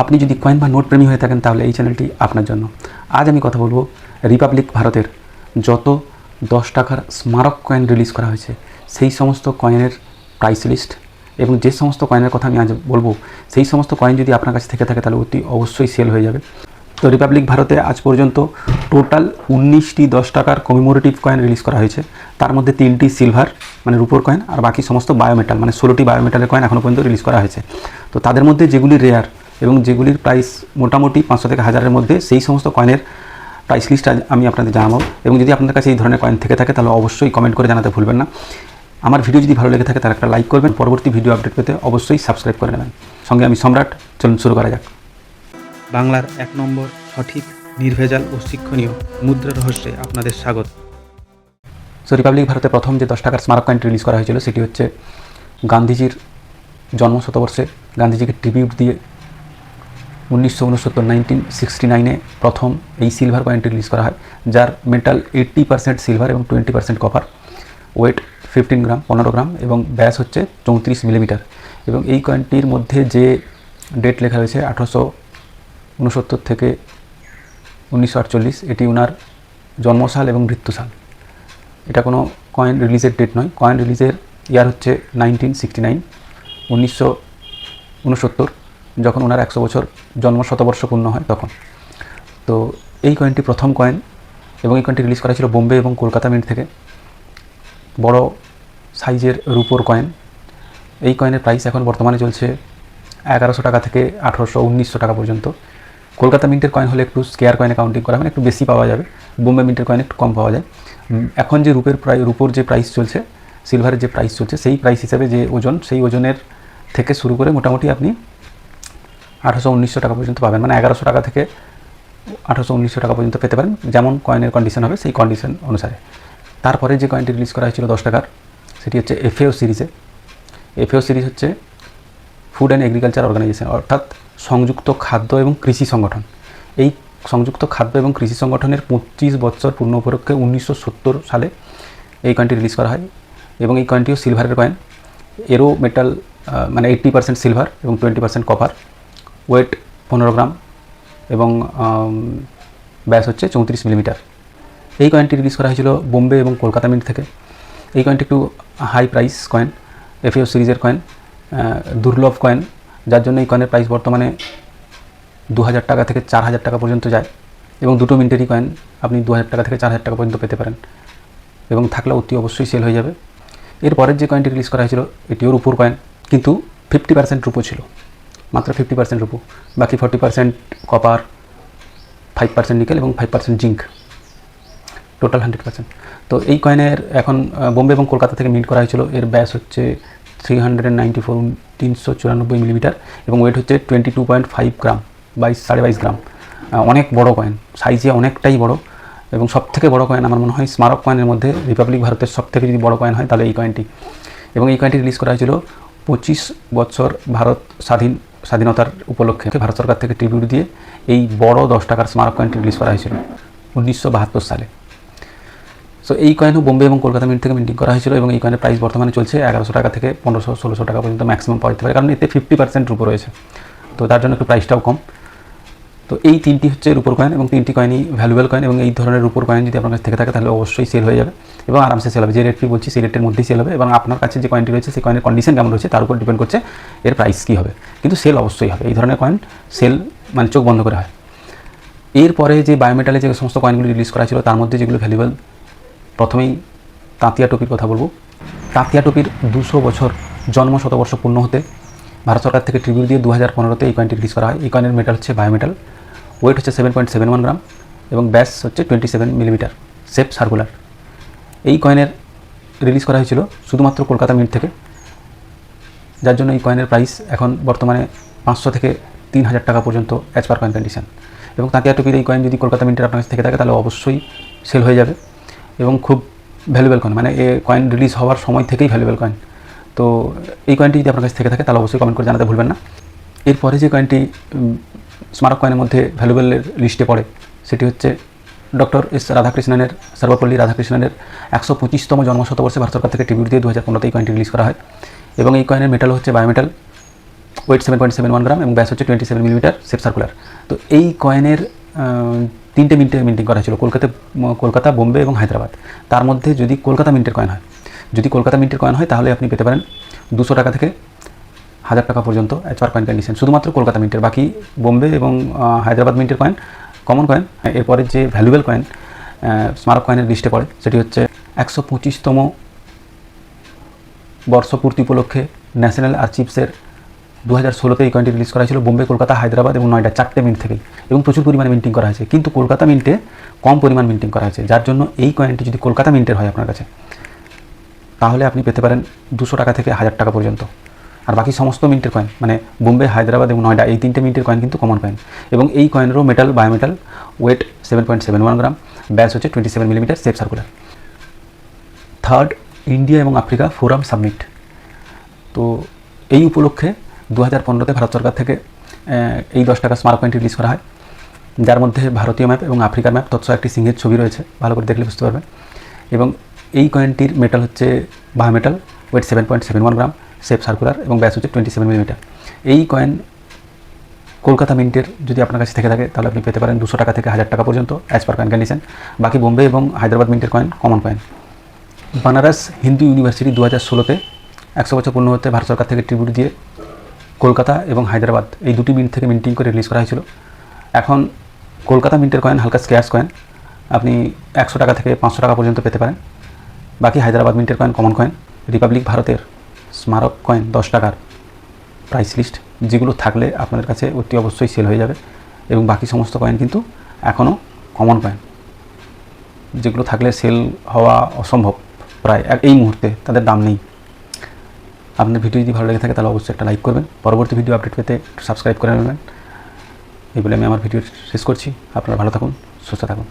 আপনি যদি কয়েন বা নোট প্রেমী হয়ে থাকেন, তাহলে এই চ্যানেলটি আপনার জন্য। আজ আমি কথা বলব রিপাবলিক ভারতের যত দশ টাকার স্মারক কয়েন রিলিজ করা হয়েছে, সেই সমস্ত কয়েনের প্রাইস লিস্ট এবং যে সমস্ত কয়েনের কথা আমি আজ বলব, সেই সমস্ত কয়েন যদি আপনার কাছে থেকে থাকে, তাহলে অতি অবশ্যই সেল হয়ে যাবে। তো রিপাবলিক ভারতে আজ পর্যন্ত টোটাল উনিশটি দশ টাকার কমিমোরেটিভ কয়েন রিলিজ করা হয়েছে। তার মধ্যে তিনটি সিলভার মানে রুপোর কয়েন আর বাকি সমস্ত বায়োমেটাল মানে ষোলোটি বায়োমেটালের কয়েন এখনও পর্যন্ত রিলিজ করা হয়েছে। তো তাদের মধ্যে যেগুলি রেয়ার এবং যেগুলির প্রাইস মোটামুটি পাঁচশো থেকে হাজারের মধ্যে সেই সমস্ত কয়েনের প্রাইস লিস্ট আমি আপনাদের জানাব। এবং যদি আপনাদের কাছে এই ধরনের কয়েন থেকে থাকে তাহলে অবশ্যই কমেন্ট করে জানাতে ভুলবেন না। আমার ভিডিও যদি ভালো লেগে থাকে তাহলে একটা লাইক করবেন। পরবর্তী ভিডিও আপডেট পেতে অবশ্যই সাবস্ক্রাইব করে নেবেন। সঙ্গে আমি সম্রাট চলুন শুরু করা যাক। বাংলার এক নম্বর সঠিক নির্ভেজাল ও শিক্ষণীয় মুদ্রা রহস্যে আপনাদের স্বাগত। সো রিপাবলিক ভারতে প্রথম যে দশ টাকার স্মারক কয়েনটি রিলিজ করা হয়েছিল সেটি হচ্ছে গান্ধীজির জন্ম শতবর্ষে গান্ধীজিকে ট্রিবিউট দিয়ে উনিশশো উনসত্তর নাইনটিন সিক্সটি নাইনে প্রথম এই সিলভার কয়েনটি রিলিজ করা হয়, যার মেটাল এইট্টি পার্সেন্ট সিলভার এবং twenty percent copper weight fifteen gram পনেরো গ্রাম এবং ব্যাস হচ্ছে চৌত্রিশ মিলিমিটার এবং এই কয়েনটির মধ্যে যে ডেট লেখা রয়েছে আঠারোশো উনসত্তর থেকে উনিশশো আটচল্লিশ, এটি ওনার জন্মসাল এবং মৃত্যুসাল। এটা কোনো কয়েন রিলিজের ডেট নয়। কয়েন রিলিজের ইয়ার হচ্ছে নাইনটিন সিক্সটি নাইন উনিশশো উনসত্তর। যখন ওনার একশো বছর জন্ম শতবর্ষ পূর্ণ হয় তখন। তো এই কয়েনটি প্রথম কয়েন এবং এই কয়েনটি রিলিজ করা ছিল বোম্বে এবং কলকাতা মিন্ট থেকে। বড় সাইজের রুপোর কয়েন এই কয়েনের প্রাইস এখন বর্তমানে চলছে এগারোশো টাকা থেকে আঠারোশো, উনিশশো টাকা পর্যন্ত। কলকাতা মিন্টের কয়েন হলে একটু স্কেয়ার কয়েনে কাউন্টিং করা মানে একটু বেশি পাওয়া যাবে। বোম্বে মিন্টের কয়েন একটু কম পাওয়া যায়। এখন যে রূপের প্রায় রূপোর যে প্রাইস চলছে সিলভারের যে প্রাইস চলছে, সেই প্রাইস হিসাবে যে ওজন, সেই ওজনের থেকে শুরু করে মোটামুটি আপনি আঠারোশো উনিশশো টাকা পর্যন্ত পাবেন। মানে এগারোশো টাকা থেকে আঠারোশো উনিশশো টাকা পর্যন্ত পেতে পারেন। যেমন কয়েনের কন্ডিশন হবে, সেই কন্ডিশন অনুসারে। তারপরে যে কয়েনটি রিলিজ করা হয়েছিল দশ টাকার, সেটি হচ্ছে এফএও সিরিজে এফএও সিরিজ হচ্ছে ফুড অ্যান্ড এগ্রিকালচার অর্গানাইজেশন অর্থাৎ সংযুক্ত খাদ্য এবং কৃষি সংগঠন। এই সংযুক্ত খাদ্য এবং কৃষি সংগঠনের পঁচিশ বছর পূর্ণ উপলক্ষে উনিশশো সত্তর সালে এই কয়েনটি রিলিজ করা হয় এবং এই কয়েনটিও সিলভারের কয়েন এরও মেটাল মানে এইট্টি পার্সেন্ট সিলভার এবং টোয়েন্টি পার্সেন্ট কপার ওয়েট পনেরো গ্রাম এবং ব্যাস হচ্ছে চৌত্রিশ মিলিমিটার। এই কয়েনটি রিলিজ করা হয়েছিল বোম্বে এবং কলকাতা মিন্ট থেকে। এই কয়েনটি একটু হাই প্রাইস কয়েন এফিও সিরিজের কয়েন দুর্লভ কয়েন যার জন্য এই কয়েনের প্রাইস বর্তমানে দু হাজার টাকা থেকে চার হাজার টাকা পর্যন্ত যায় এবং দুটো মিনিটেরই কয়েন আপনি দু হাজার টাকা থেকে চার হাজার টাকা পর্যন্ত পেতে পারেন এবং থাকলে অতি অবশ্যই সেল হয়ে যাবে। এরপরের যে কয়েনটি রিলিজ করা হয়েছিল, এটিও রুপোর কয়েন কিন্তু ফিফটি পার্সেন্ট রুপো ছিল। মাত্র ফিফটি পার্সেন্ট রুপো। বাকি forty percent copper five percent nickel এবং five percent zinc total hundred percent তো এই কয়েনের এখন বোম্বে এবং কলকাতা থেকে মিট করা হয়েছিল। এর ব্যাস হচ্ছে থ্রি হান্ড্রেড নাইনটি ফোর তিনশো চুরানব্বই মিলিমিটার এবং ওয়েট হচ্ছে twenty two point five gram বাইশ সাড়ে বাইশ গ্রাম অনেক বড় কয়েন সাইজে অনেকটাই বড়। এবং সব থেকে বড় কয়েন আমার মনে হয় স্মারক কয়েনের মধ্যে রিপাবলিক ভারতের সব থেকে যদি বড় কয়েন হয়, তাহলে এই কয়েনটি এবং এই কয়েনটি রিলিজ করা হয়েছিল পঁচিশ বছর ভারত স্বাধীন স্বাধীনতার উপলক্ষে ভারত সরকার থেকে ট্রিবিউট দিয়ে এই বড় দশ টাকার স্মারক কয়েনটি রিলিজ করা হয়েছিল উনিশশো বাহাত্তর সালে। সো এই কয়েনও বোম্বে এবং কলকাতা মিন্ট থেকে মিন্টিং করা হয়েছিল এবং এই কয়েনের প্রাইস বর্তমানে চলছে এগারোশো টাকা থেকে পনেরোশো, ষোলোশো টাকা পর্যন্ত ম্যাক্সিমাম পাওয়া যেতে পারে, কারণ এতে ফিফটি পার্সেন্ট রূপ রয়েছে। তো তার জন্য একটু প্রাইসটাও কম। তো এই তিনটি হচ্ছে রুপোর কয়েন এবং তিনটি কয়েনই ভ্যালুয়েবল কয়েন এবং এই ধরনের রুপোর কয়েন যদি আপনার কাছে থেকে থাকে, তাহলে অবশ্যই সেল হয়ে যাবে এবং আরামসে সেল হবে। যে রেটটি বলছি, সেই রেটের মধ্যেই সেল হবে এবং আপনার কাছে যে কয়েনটি রয়েছে, সেই কয়েনের কন্ডিশন কেমন রয়েছে, তার উপর ডিপেন্ড করছে এর প্রাইস কী হবে। কিন্তু সেল অবশ্যই হবে। এই ধরনের কয়েন সেল মানে চোখ বন্ধ করে হয়। এরপরে যে বায়োমেটালে যে সমস্ত কয়েনগুলি রিলিজ করা ছিল, তার মধ্যে যেগুলো ভ্যালুয়েবল প্রথমেই তাঁতিয়া টুপির কথা বলব। তাঁতিয়া টুপির দুশো বছর জন্ম শতবর্ষ পূর্ণ হতে ভারত সরকার থেকে ট্রিবিউট দিয়ে দু হাজার পনেরোতে এই কয়েনটি রিলিজ করা হয়। এই কয়েনের মেটাল হচ্ছে বায়োমেটাল ওয়েট হচ্ছে seven point seven one gram এবং ব্যাস হচ্ছে twenty seven millimetre shape circular এই কয়েনের রিলিজ করা হয়েছিল শুধুমাত্র কলকাতা মিন্ট থেকে। যার জন্য এই কয়েনের প্রাইস এখন বর্তমানে পাঁচশো থেকে তিন হাজার টাকা পর্যন্ত অ্যাজ পার কয়েন কন্ডিশন এবং তাঁতিয়া টুপির এই কয়েন যদি কলকাতা মিন্টের আপনার কাছে থেকে থাকে, তাহলে অবশ্যই সেল হয়ে যাবে। এবং খুব ভ্যালুয়েবল কয়েন মানে এ কয়েন রিলিজ হওয়ার সময় থেকেই ভ্যালুয়েবল কয়েন তো এই কয়েনটি যদি আপনার কাছে থেকে থাকে, তাহলে অবশ্যই কমেন্ট করে জানাতে ভুলবেন না। এরপরে যে কয়েনটি স্মারক কয়েনের মধ্যে ভ্যালুয়েবলের লিস্টে পড়ে, সেটি হচ্ছে ডক্টর এস রাধাকৃষ্ণনের, সর্বপল্লী রাধাকৃষ্ণনের একশো পঁচিশতম জন্মশতবর্ষে ভারত সরকার থেকে ট্রিবিউট দিয়ে দু হাজার পনেরোতে এই কয়েনটি রিলিজ করা হয়। এবং এই কয়েনের মেটাল হচ্ছে biometal, weight seven point seven one gram এবং ব্যাস হচ্ছে twenty seven millimetre shape circular. তো এই কয়েনের তিনটে মিনিটে মিন্টিং করা হয়েছিল, কলকাতা কলকাতা, বোম্বে এবং হায়দ্রাবাদ। তার মধ্যে যদি কলকাতা মিন্টের কয়েন হয়, যদি কলকাতা মিন্টের কয়েন হয়, তাহলে আপনি পেতে পারেন দুশো টাকা থেকে হাজার টাকা পর্যন্ত পার কয়েন কন্ডিশন শুধুমাত্র কলকাতা মিন্টের বাকি বোম্বে এবং হায়দ্রাবাদ মিন্টের কয়েন কমন কয়েন এরপরে যে ভ্যালুয়েবল কয়েন স্মারক কয়েনের লিস্টে পড়ে, সেটি হচ্ছে একশো পঁচিশতম বর্ষপূর্তি উপলক্ষে ন্যাশনাল আর্চিভসের দু হাজার ষোলোতে এই কয়েনটি রিলিজ করা হয়েছিল বোম্বে, কলকাতা, হায়দ্রাবাদ এবং নয়ডা, চারটে মিন্ট থেকেই। এবং প্রচুর পরিমাণে মিন্টিং করা হয়েছে। কিন্তু কলকাতা মিন্টে কম পরিমাণ মিন্টিং করা হয়েছে, যার জন্য এই কয়েনটি যদি কলকাতা মিন্টের হয় আপনার কাছে, তাহলে আপনি পেতে পারেন দুশো টাকা থেকে হাজার টাকা পর্যন্ত। আর বাকি সমস্ত মিন্টের কয়েন মানে বোম্বে হায়দ্রাবাদ এবং নয়ডা এই তিনটে মিন্টের কয়েন কিন্তু কমন কয়েন এবং এই কয়েনেরও metal biometal weight seven point seven one gram ব্যাস হচ্ছে twenty seven millimetre shape circular third India এবং আফ্রিকা ফোরাম সাবমিট তো এই উপলক্ষে দু হাজার পনেরোতে ভারত সরকার থেকে এই দশ টাকা স্মারক কয়েনটি রিলিজ করা হয়। যার মধ্যে ভারতীয় ম্যাপ এবং আফ্রিকার ম্যাপ তৎসহ একটি সিংহের ছবি রয়েছে, ভালো করে দেখলে বুঝতে পারবেন। এবং এই কয়েনটির মেটাল হচ্ছে biometal weight seven point seven one gram shape circular এবং ব্যাস হচ্ছে টোয়েন্টি সেভেন মিলিমিটার এই কয়েন কলকাতা মিন্টের যদি আপনার কাছে থেকে থাকে, তাহলে আপনি পেতে পারেন দুশো টাকা থেকে হাজার টাকা পর্যন্ত অ্যাজ পার কয়েন কন্ডিশন বাকি বোম্বে এবং Hyderabad মিন্টের coin common coin Banaras Hindu university দু হাজার ষোলোতে একশো বছর পূর্ণ হতে ভারত সরকার থেকে ট্রিবিউট দিয়ে কলকাতা এবং হায়দ্রাবাদ এই দুটি মিন্ট থেকে মিন্টিং করে রিলিজ করা হয়েছিল। এখন কলকাতা মিন্টের কয়েন হালকা স্কেয়ার্স কয়েন আপনি একশো টাকা থেকে পাঁচশো টাকা পর্যন্ত পেতে পারেন। বাকি হায়দ্রাবাদ মিন্টের কয়েন কমন কয়েন রিপাবলিক ভারতের স্মারক কয়েন দশ টাকার প্রাইস লিস্ট যেগুলো থাকলে আপনাদের কাছে অতি অবশ্যই সেল হয়ে যাবে এবং বাকি সমস্ত কয়েন কিন্তু এখনও কমন কয়েন যেগুলো থাকলে সেল হওয়া অসম্ভব প্রায় এই মুহূর্তে, তাদের দাম নেই। আপনার ভিডিও যদি ভালো লেগে থাকে তাহলে অবশ্যই একটা লাইক করবেন। পরবর্তী ভিডিও আপডেট পেতে সাবস্ক্রাইব করে নেবেন। এই বলে আমি আমার ভিডিও শেষ করছি। আপনারা ভালো থাকুন, সুস্থ থাকুন।